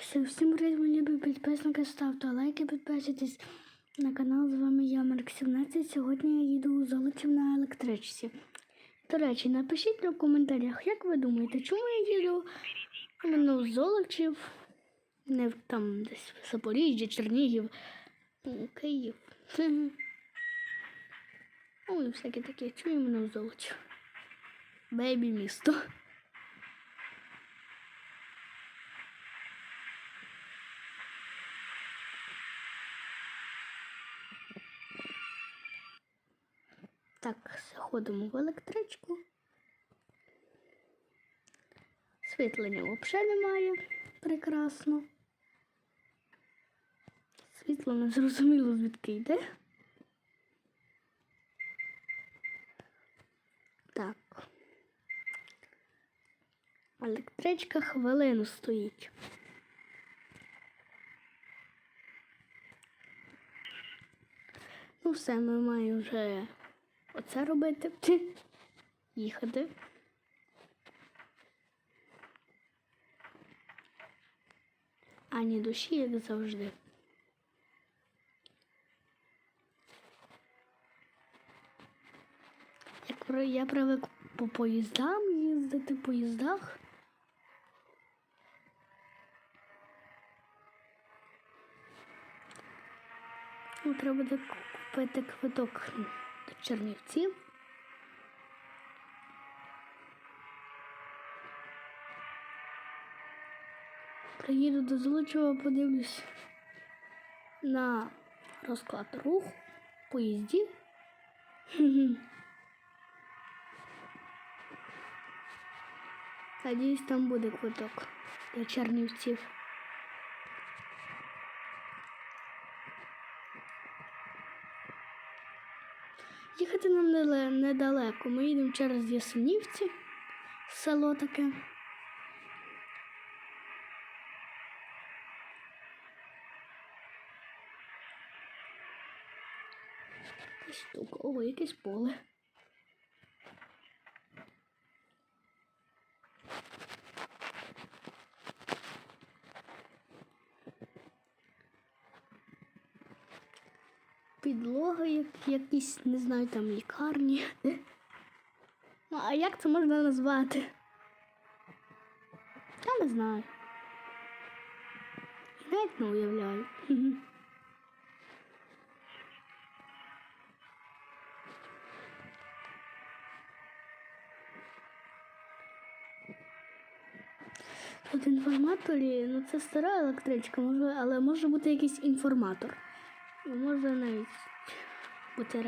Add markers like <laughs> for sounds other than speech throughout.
Всім, привіт, любі підписники, ставте лайки, підписуйтесь на канал. З вами я, Марк 17. Сьогодні я їду у Золочів на електричці. До речі, напишіть у коментарях, як ви думаєте, чому я їду іменно в Золочів, не в там десь в Запоріжжя, Чернігів, Київ. <laughs> Ну і всяке таке, чому іменно в Золочів? Бейбі місто. Так, заходимо в електричку. Світлення взагалі немає. Прекрасно. Світло не зрозуміло звідки йде. Так. Електричка хвилину стоїть. Ну, все, ми маємо вже оце робити. Їхати. Ані душі, як завжди. Як я привик по поїздам їздити в поїздах. Ну, треба купити квиток Чернівців. Приїду до Золочева, подивлюсь на розклад руху, поїздів. <laughs> Надіюсь, там буде квиток до Чернівців. Їхати нам недалеко. Ми їдемо через Ясенівці, село таке. Штука, о, якесь поле. Підлога, як якісь, не знаю, там лікарні. Ну, а як це можна назвати? Я не знаю. Навіть не уявляю. Тут інформаторі, ну це стара електричка, може, але може бути якийсь інформатор. І може навіть бути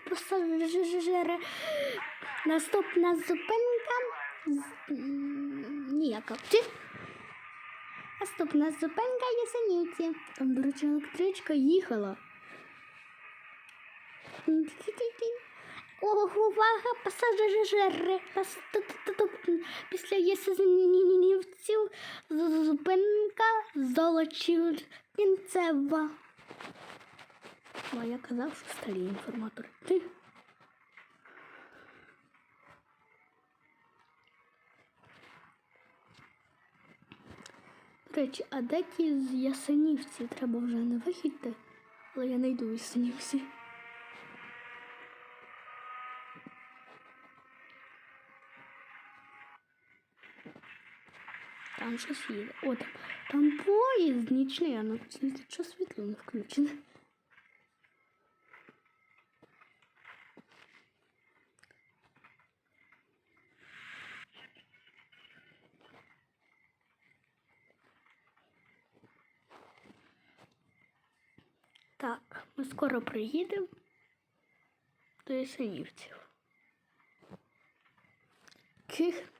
пасажири. Наступна зупинка. Ніяка. Наступна зупинка Ясенівці. Там, до речі, електричка їхала. Ого, увага, пасажири. Після Ясенівців з- зупинка Золочів кінцева. А я казав, що старі інформатори. Ти. Речі, а де ті з Ясенівці? Треба вже не вихідти, але я не йду Ясенівці. Там щось їде. О, там, там поїзд нічний, а ну що світло не включене. Так, ми скоро приїдемо до Ясенівців. Ких...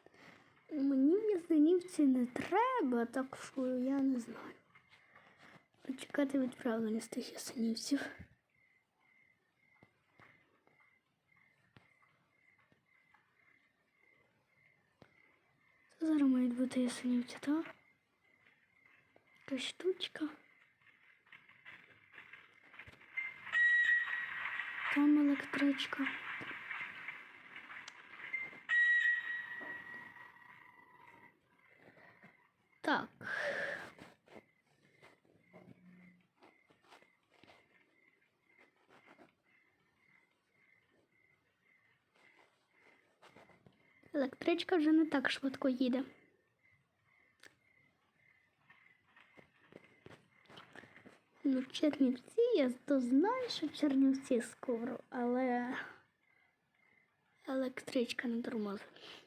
Мені в Ясенівці не треба, так що я не знаю. Почекати відправлення з тих Ясенівців. Це зараз мають бути Ясенівці, так? Якась штучка. Там електричка. Так. Електричка вже не так швидко їде. Ну, Чернівці, я то знаю, що Чернівці скоро, але електричка не тормозить.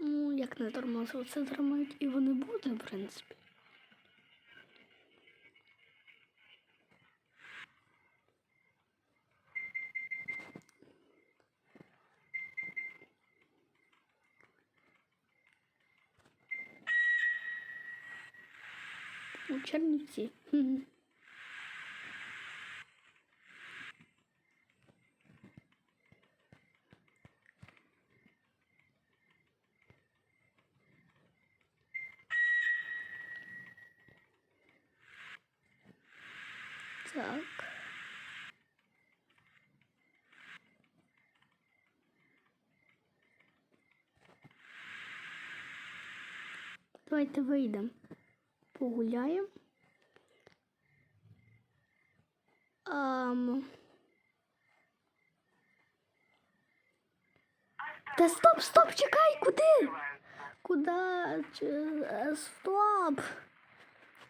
Ну, як не тормозить, це тормозить і вони будуть, в принципі. У Чернівці. <laughs> Так. Давайте вийдемо. Погуляємо. Ам... Та стоп, стоп, чекай, куди? Куда? Е, Стоп.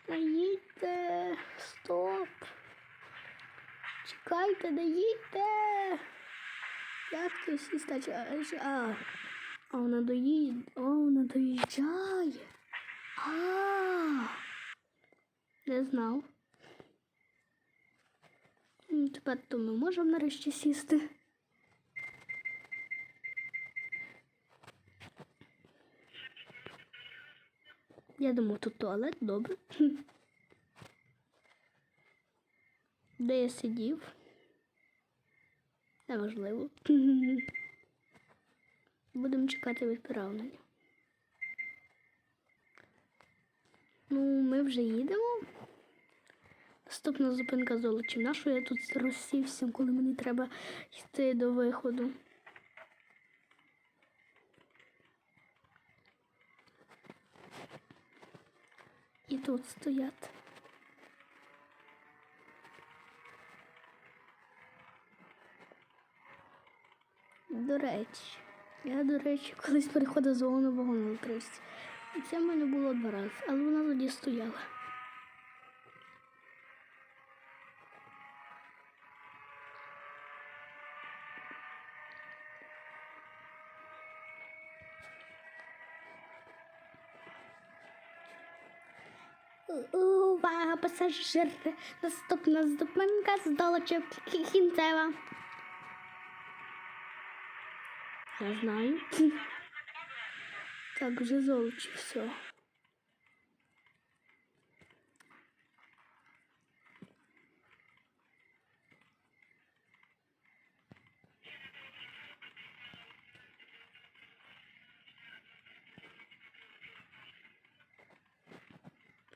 Не їдьте. Стоп. Чекайте, не їдьте. Як це всі стачі? А, а вона доїде. О, вона доїжджає. А, не знав. Тепер то ми можемо нарешті сісти. Я думаю, тут туалет, добре. <laughs> Де я сидів? Неважливо. <laughs> Будемо чекати відправлення. Ну, ми вже їдемо. Наступна зупинка золочів. Нашу я тут розсівся, коли мені треба йти до виходу. І тут стоять. До речі, я, до речі, колись переходив з вагону в вагон електричці. І це в мене було два рази, але вона тоді стояла. Увага, пасажири! Наступна зупинка з долочів кінцева. Я знаю. Так, вже золочі все.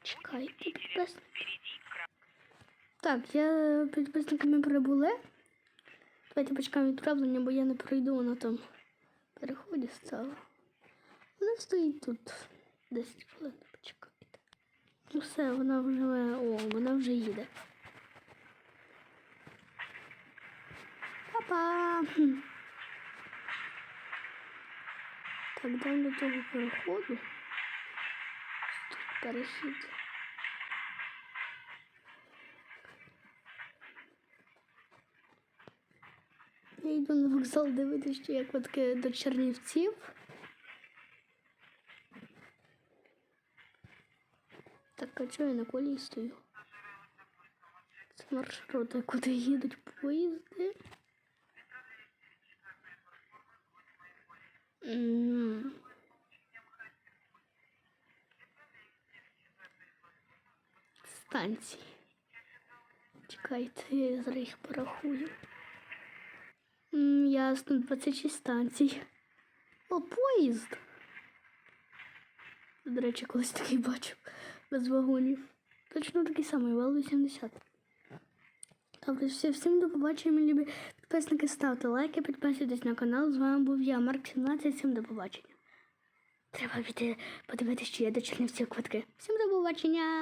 Чекайте, підписники. Так, я підписниками прибули. Давайте почекаємо відправлення, бо я не пройду, там в переході стало. Вона стоїть тут 10 хвилин, почекайте. Ну все, вона вже о, вона вже їде. Па-па! Хм. Так, дам до того переходу. Тут перехід. Я йду на вокзал дивитися, є квитки до Чернівців. Так, а чого я на колії стою? Це маршрути, куди їдуть поїзди. М. Станції. Чекайте, я зараз їх порахую. Ясно, 26 станцій. О, поїзд. До речі, колись такий бачив без вагонів. Точно такий самий, вал 80. Добре, все, всім до побачення, мої любі підписники. Ставте лайки, підписуйтесь на канал. З вами був я, Марк 17. Всім до побачення. Треба піти подивитися, чи є до Чернівців квитки. Всім до побачення!